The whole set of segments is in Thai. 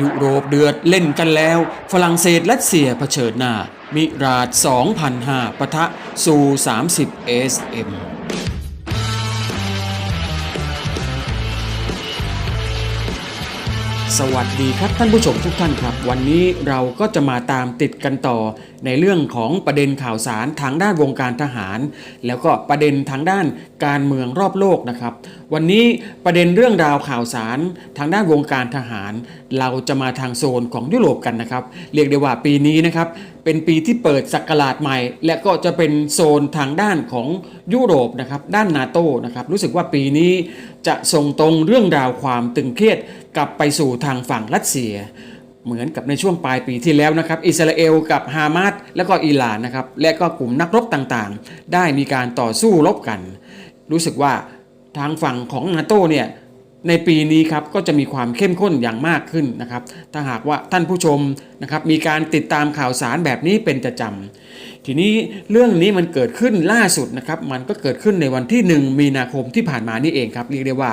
ยุโรปเดือดเล่นกันแล้ว ฝรั่งเศสรัสเซียเผชิญหน้า มิราด 2005ปะทะซู 30 SM สวัสดีครับท่านผู้ชมทุกท่านครับ วันนี้เราก็จะมาตามติดกันต่อ ในเรื่องของประเด็นข่าวสารทางด้านวงการทหาร แล้วก็ประเด็นทางด้านการเมืองรอบโลกนะครับ วันนี้ประเด็นเรื่องราวข่าวสารทางด้านวงการทหาร เราจะมาทางโซนของยุโรปกันนะครับ เรียกได้ว่าปีนี้นะครับ เป็นปีที่เปิดศักราชใหม่ และก็จะเป็นโซนทางด้านของยุโรปนะครับด้านนาโตนะครับรู้สึกว่าปีนี้จะส่งตรงเรื่องราวความตึงเครียดกลับไปสู่ทางฝั่งรัสเซีย เหมือนกับในช่วงปลายปีที่แล้วนะครับ อิสราเอลกับฮามาสและก็อิหร่านนะครับและก็กลุ่มนักรบต่างๆ ได้มีการต่อสู้รบกัน รู้สึกว่าทางฝั่งของนาโตเนี่ย ในปีนี้ครับก็จะมีความเข้มข้นอย่างมากขึ้นนะครับ ถ้าหากว่าท่านผู้ชมนะครับมีการติดตามข่าวสารแบบนี้เป็นประจำทีนี้เรื่องนี้มันเกิดขึ้นล่าสุดนะครับ มันก็เกิดขึ้นในวันที่ 1 มีนาคมที่ผ่านมานี่เองครับเรียกได้ว่า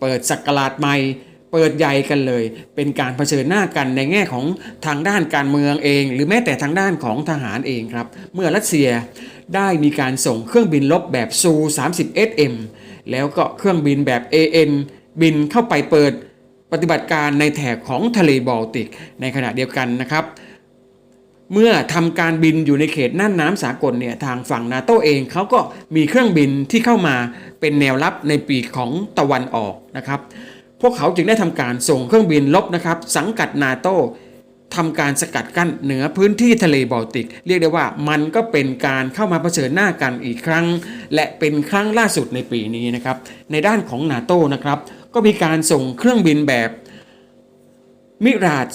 เปิดสักราชใหม่เปิดใหญ่กันเลย เป็นการเผชิญหน้ากันในแง่ของทางด้านการเมืองเอง หรือแม้แต่ทางด้านของทหารเองครับ เมื่อรัสเซียได้มีการส่งเครื่องบินลบแบบซู 30 SM แล้วก็เครื่องบินแบบ AN บินเข้าไปเปิดปฏิบัติการในแถบของทะเลบอลติก ในขณะเดียวกันนะครับ เมื่อทำการบินอยู่ในเขตน่านน้ำสากลเนี่ยทางฝั่งนาโตเองเขาก็มีเครื่องบินที่เข้ามาเป็นแนวรับในปีกของตะวันออกนะครับ พวกเขาจึงได้ทำการส่งเครื่องบินลบนะครับ สังกัดนาโตทำการสกัดกั้นเหนือพื้นที่ทะเลบอลติก เรียกได้ว่ามันก็เป็นการเข้ามาเผชิญหน้ากันอีกครั้ง และเป็นครั้งล่าสุดในปีนี้นะครับ ในด้านของนาโตนะครับ ก็มีการส่งเครื่องบินแบบมิราด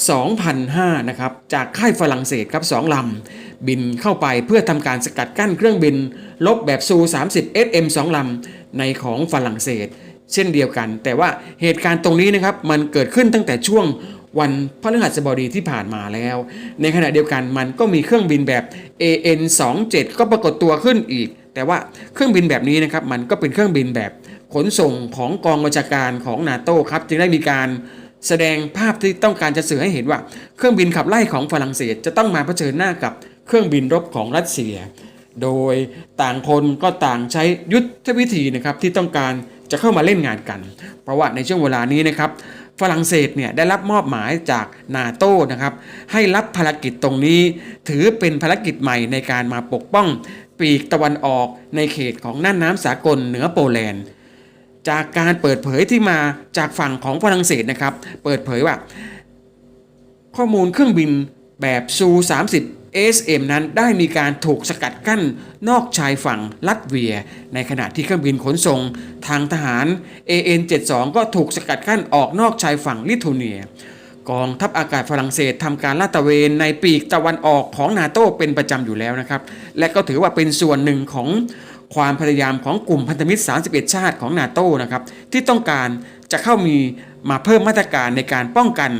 2005 นะครับ จากค่ายฝรั่งเศสครับ2ลำ บินเข้าไปเพื่อทำการสกัดกั้นเครื่องบิน ลบแบบซู 30 SM 2ลำ ในของฝรั่งเศส เช่นเดียวกัน แต่ว่าเหตุการณ์ตรงนี้นะครับ มันเกิดขึ้นตั้งแต่ช่วงวันพฤหัสบดีที่ผ่านมาแล้ว ในขณะเดียวกันมันก็มีเครื่องบินแบบ AN 27 ก็ปรากฏตัวขึ้นอีก แต่ว่าเครื่องบินแบบนี้นะครับมันก็เป็นเครื่องบินแบบ ขนส่งของกองบัญชาการของนาโต้ครับจึงได้มีการแสดงภาพที่ต้องการจะสื่อให้เห็นว่า เครื่องบินขับไล่ของฝรั่งเศสจะต้องมาเผชิญหน้ากับเครื่องบินรบของรัสเซีย โดยต่างคนก็ต่างใช้ยุทธวิธีนะครับที่ต้องการจะเข้ามาเล่นงานกัน เพราะว่าในช่วงเวลานี้นะครับฝรั่งเศสเนี่ยได้รับมอบหมายจากนาโต้นะครับให้รับภารกิจตรงนี้ ถือเป็นภารกิจใหม่ในการมาปกป้อง ปีกตะวันออกในเขตของน่านน้ำสากลเหนือโปแลนด์ จากการเปิดเผยที่มาจากฝั่งของฝรั่งเศสนะครับ เปิดเผยว่า ข้อมูลเครื่องบินแบบซู 30 SM นั้นได้มีการถูกสกัดกั้นนอกชายฝั่งลัตเวีย ในขณะที่เครื่องบินขนส่งทางทหาร AN72 ก็ถูกสกัดกั้นออกนอกชายฝั่งลิทัวเนียกองทัพอากาศฝรั่งเศสทำการลาดตระเวนในปีกตะวันออกของนาโตเป็นประจำอยู่แล้วนะครับ และก็ถือว่าเป็นส่วนหนึ่งของ ความพยายามของกลุ่มพันธมิตร 31 ชาติของนาโต้นะครับที่ต้องการจะเข้ามีมาเพิ่มมาตรการในการป้องกัน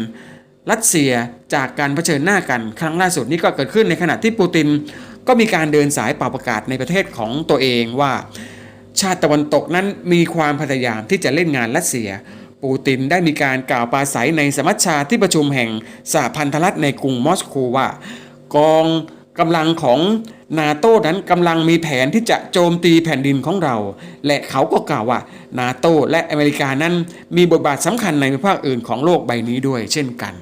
รัสเซียจากการเผชิญหน้ากันครั้งล่าสุดนี้ก็เกิดขึ้นในขณะที่ปูตินก็มีการเดินสายเป่าประกาศในประเทศของตัวเองว่า ชาติตะวันตกนั้นมีความพยายามที่จะเล่นงานรัสเซีย ปูตินได้มีการกล่าวปราศัยในสมัชชาที่ประชุมแห่งสหพันธรัฐในกรุงมอสโกว่า กองกำลังของ นาโต้นั้นกำลังมีแผนที่จะโจมตีแผ่นดินของเรา และเขาก็กล่าวว่า นาโต้และอเมริกานั้นมีบทบาทสำคัญในภาคอื่นของโลกใบนี้ด้วยเช่นกัน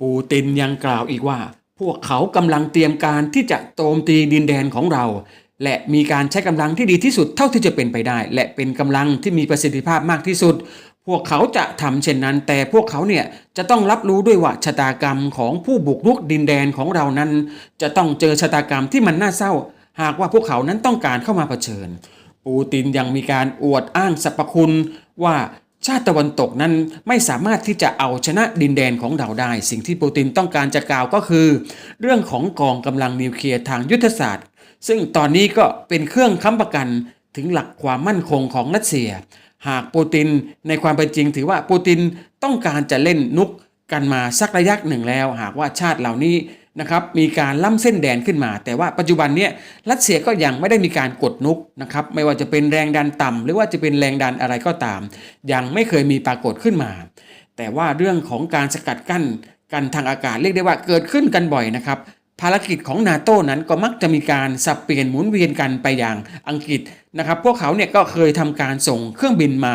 ปูตินยังกล่าวอีกว่า พวกเขากำลังเตรียมการที่จะโจมตีดินแดนของเรา และมีการใช้กำลังที่ดีที่สุดเท่าที่จะเป็นไปได้ และเป็นกำลังที่มีประสิทธิภาพมากที่สุด พวกเขาจะทำเช่นนั้น แต่พวกเขาเนี่ยจะต้องรับรู้ด้วยว่าชะตากรรมของผู้บุกรุกดินแดนของเรานั้น จะต้องเจอชะตากรรมที่มันน่าเศร้า หากว่าพวกเขานั้นต้องการเข้ามาเผชิญ ปูตินยังมีการอวดอ้างสรรพคุณว่าชาติตะวันตกนั้นไม่สามารถที่จะเอาชนะดินแดนของเราได้ สิ่งที่ปูตินต้องการจะกล่าวก็คือ เรื่องของกองกำลังนิวเคลียร์ทางยุทธศาสตร์ ซึ่งตอนนี้ก็เป็นเครื่องค้ำประกันถึงหลักความมั่นคงของรัสเซีย หากปูตินในความเป็นจริง ถือว่าปูตินต้องการจะเล่นนุกกันมาสักระยะหนึ่งแล้ว หากว่าชาติเหล่านี้นะครับมีการล้ำเส้นแดนขึ้นมา แต่ว่าปัจจุบันเนี้ยรัสเซียก็ยังไม่ได้มีการกดนุกนะครับไม่ว่าจะเป็นแรงดันต่ำหรือว่าจะเป็นแรงดันอะไรก็ตาม ยังไม่เคยมีปรากฏขึ้นมา แต่ว่าเรื่องของการสกัดกั้นกันทางอากาศเรียกได้ว่าเกิดขึ้นกันบ่อยนะครับ ภารกิจของนาโต้นั้นก็มักจะมีการสับเปลี่ยนหมุนเวียนกันไปอย่างอังกฤษนะครับ พวกเขาเนี่ยก็เคยทำการส่งเครื่องบินมา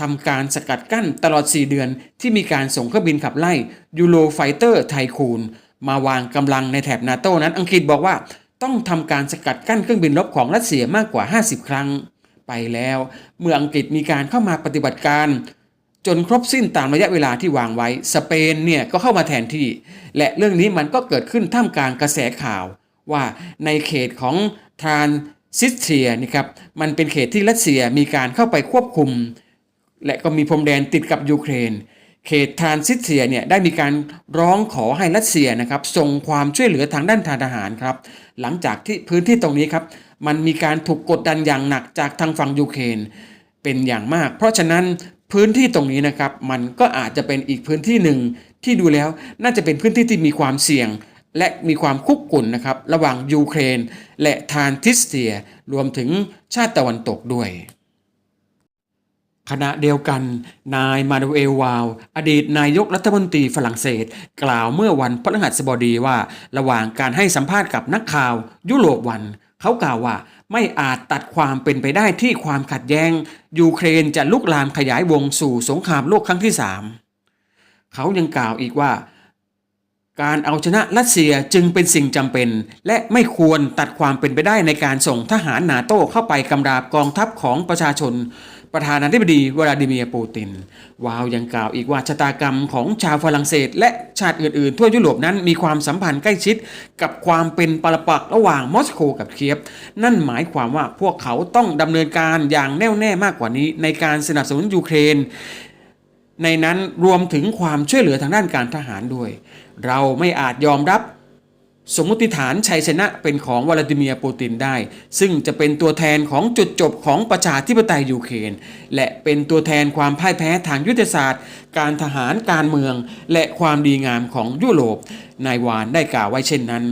ทำการสกัดกั้นตลอด 4 เดือน ที่มีการส่งเครื่องบินขับไล่ยูโรไฟเตอร์ไทคูนมาวางกำลังในแถบนาโต้นั้น อังกฤษบอกว่าต้องทำการสกัดกั้นเครื่องบินรบของรัสเซียมากกว่า 50 ครั้งไปแล้ว เมื่ออังกฤษมีการเข้ามาปฏิบัติการ จนครบสิ้นตามระยะเวลาที่วางไว้ สเปนเนี่ยก็เข้ามาแทนที่ และเรื่องนี้มันก็เกิดขึ้นท่ามกลางกระแสข่าว ว่าในเขตของทรานซิสเทียนี่ครับมันเป็นเขตที่รัสเซียมีการเข้าไปควบคุม และก็มีพรมแดนติดกับยูเครน เขตทรานซิสเทียเนี่ยได้มีการร้องขอให้รัสเซียนะครับส่งความช่วยเหลือทางด้านทางทหารครับหลังจากที่พื้นที่ตรงนี้ครับมันมีการถูกกดดันอย่างหนักจากทางฝั่งยูเครนเป็นอย่างมาก เพราะฉะนั้น พื้นที่ตรงนี้นะครับ มันก็อาจจะเป็นอีกพื้นที่หนึ่งที่ดูแล้วน่าจะเป็นพื้นที่ที่มีความเสี่ยง และมีความคุกกุ่นนะครับ ระหว่างยูเครน และทานทิสเตีย รวมถึงชาติตะวันตกด้วยขณะเดียวกัน นายมานูเอลวาว อดีตนายกรัฐมนตรีฝรั่งเศส กล่าวเมื่อวันพฤหัสบดีว่า ระหว่างการให้สัมภาษณ์กับนักข่าวยุโรปวัน เขากล่าวว่าไม่อาจตัดความเป็นไปได้ที่ความขัดแย้ง ยูเครนจะลุกลามขยายวงสู่สงครามโลกครั้งที่3เขายังกล่าวอีกว่า การเอาชนะรัสเซียจึงเป็นสิ่งจำเป็น และไม่ควรตัดความเป็นไปได้ในการส่งทหารนาโต้เข้าไปกำราบกองทัพของประชาชน ประธานาธิบดีวลาดิเมียร์ปูติน วาวยังกล่าวอีกว่าชะตากรรมของชาวฝรั่งเศส และชาติอื่นๆ ทั่วยุโรปนั้นมีความสัมพันธ์ใกล้ชิด กับความเป็นปรปักษ์ระหว่างมอสโกกับเคียฟ นั่นหมายความว่าพวกเขาต้องดำเนินการอย่างแน่วแน่มากกว่านี้ในการสนับสนุนยูเครน ในนั้นรวมถึงความช่วยเหลือทางด้านการทหารด้วย เราไม่อาจยอมรับ สมมติฐานชัยชนะเป็นของวลาดิเมียร์ปูตินได้ ซึ่งจะเป็นตัวแทนของจุดจบของประชาธิปไตยยูเครนและเป็นตัวแทนความพ่ายแพ้ทางยุทธศาสตร์ การทหารการเมือง และความดีงามของยุโรปนายวานได้กล่าวไว้เช่นนั้น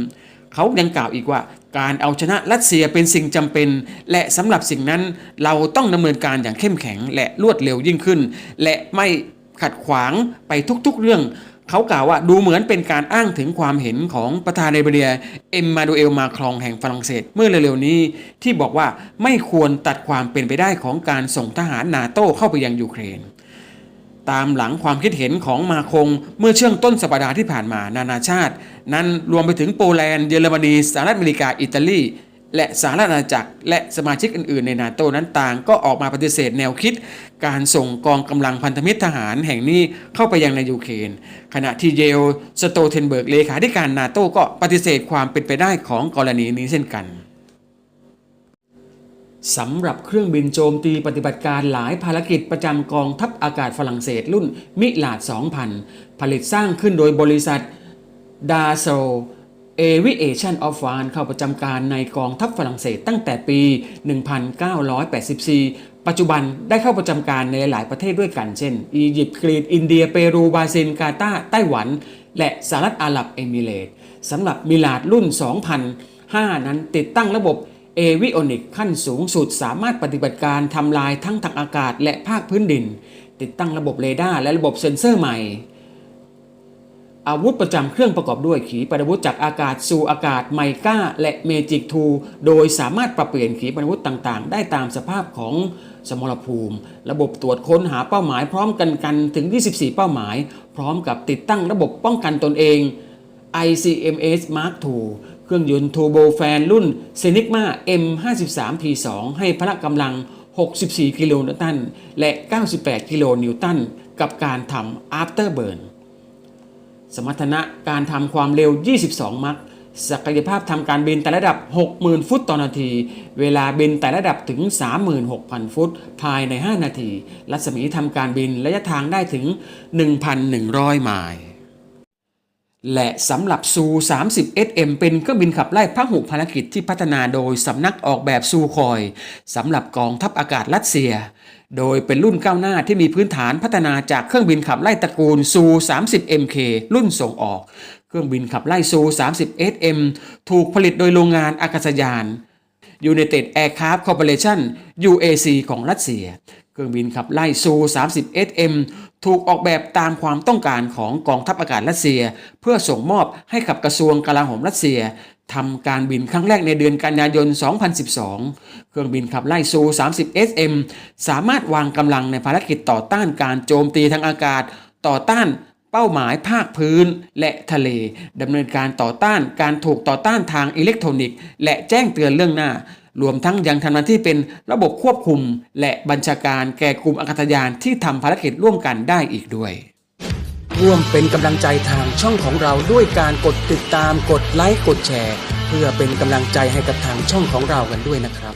เขายังกล่าวอีกว่า การเอาชนะรัสเซียเป็นสิ่งจำเป็น และสำหรับสิ่งนั้นเราต้องดำเนินการอย่างเข้มแข็งและรวดเร็วยิ่งขึ้น และไม่ขัดขวางไปทุกๆเรื่อง เขากล่าวว่าดูเหมือนเป็นการอ้างถึงความเห็นของประธานาธิบดีเอ็มมานูเอลมาครองแห่งฝรั่งเศสเมื่อเร็วๆนี้ ที่บอกว่าไม่ควรตัดความเป็นไปได้ของการส่งทหารนาโต้เข้าไปยังยูเครน ตามหลังความคิดเห็นของมาคงเมื่อช่วงต้นสัปดาห์ที่ผ่านมานานาชาติ นั้นรวมไปถึงโปแลนด์เยอรมนีสหรัฐอเมริกาอิตาลีและสหรัฐอาณาจักรและสมาชิกอื่นๆ ในนาโตนั้นต่างก็ออกมาปฏิเสธแนวคิด การส่งกองกำลังพันธมิตรทหารแห่งนี้เข้าไปยังในยูเครนขณะที่เยลสโตเทนเบิร์กเลขาธิการนาโตก็ปฏิเสธความเป็นไปได้ของกรณีนี้เช่นกัน สำหรับเครื่องบินโจมตีปฏิบัติการหลายภารกิจประจำกองทัพอากาศฝรั่งเศสรุ่นมิลาด 2000 ผลิตสร้างขึ้นโดยบริษัทดาโซเอวิเอชันออฟฟานเข้าประจำการในกองทัพฝรั่งเศสตั้งแต่ปี 1984 ปัจจุบันได้เข้าประจำการในหลายประเทศด้วยกัน เช่น อียิปต์กรีซอินเดีย เปรู บราซิล กาตาร์ไต้หวัน และสหรัฐอาหรับเอมิเรตส์สำหรับมิลาดรุ่น 2005 นั้นติดตั้งระบบ เอวิโอนิกขั้นสูงสุดสามารถปฏิบัติการทำลายทั้งทางอากาศและภาคพื้นดิน ติดตั้งระบบเรดาร์และระบบเซ็นเซอร์ใหม่ อาวุธประจำเครื่องประกอบด้วยขีปนาวุธจากอากาศสู่อากาศไมก้าและเมจิกทู โดยสามารถปรับเปลี่ยนขีปนาวุธต่างๆ ได้ตามสภาพของสมรภูมิ ระบบตรวจค้นหาเป้าหมายพร้อมกันกันถึง 24 เป้าหมาย พร้อมกับติดตั้งระบบป้องกันตนเอง ICMS Mark II เครื่องยนต์ทูโบแฟนรุ่น Senigma M53P2 ให้พละกำลัง 64 กิโลนิวตัน และ 98 กิโลนิวตัน กับการทำ Afterburn สมรรถนะการทำความเร็ว 22 มัคศักยภาพทำการบินแต่ระดับ 60,000 ฟุตต่อนาที เวลาบินแต่ระดับถึง 36,000 ฟุต ภายใน 5 นาที รัศมีทำการบินระยะทางได้ถึง 1,100 ไมล์ และสำหรับซู30 SM เป็นเครื่องบินขับไล่พหุภารกิจที่พัฒนาโดยสำนักออกแบบซูคอยสำหรับกองทัพอากาศรัสเซีย โดยเป็นรุ่นก้าวหน้าที่มีพื้นฐานพัฒนาจากเครื่องบินขับไล่ตระกูลซู30 MK รุ่นส่งออก เครื่องบินขับไล่ซู30 SM ถูกผลิตโดยโรงงานอากาศยาน United Aircraft Corporation UAC ของรัสเซีย เครื่องบินขับไล่ซู 30 SM ถูกออกแบบตามความต้องการของกองทัพอากาศรัสเซีย เพื่อส่งมอบให้กับกระทรวงกลาโหมรัสเซียทำการบินครั้งแรกในเดือนกันยายน 2012 เครื่องบินขับไล่ซู 30 SM สามารถวางกำลังในภารกิจต่อต้านการโจมตีทางอากาศ ต่อต้านเป้าหมายภาคพื้นและทะเลดำเนินการต่อต้านการถูกต่อต้านทางอิเล็กทรอนิกส์ และแจ้งเตือนเรื่องหน้า รวมทั้งยังทำหน้าที่เป็นระบบควบคุม และบัญชาการแก่กลุ่มอากาศยานที่ทำภารกิจร่วมกันได้อีกด้วย ร่วมเป็นกำลังใจทางช่องของเราด้วยการกดติดตามกดไลค์กดแชร์ เพื่อเป็นกำลังใจให้กับทางช่องของเรากันด้วยนะครับ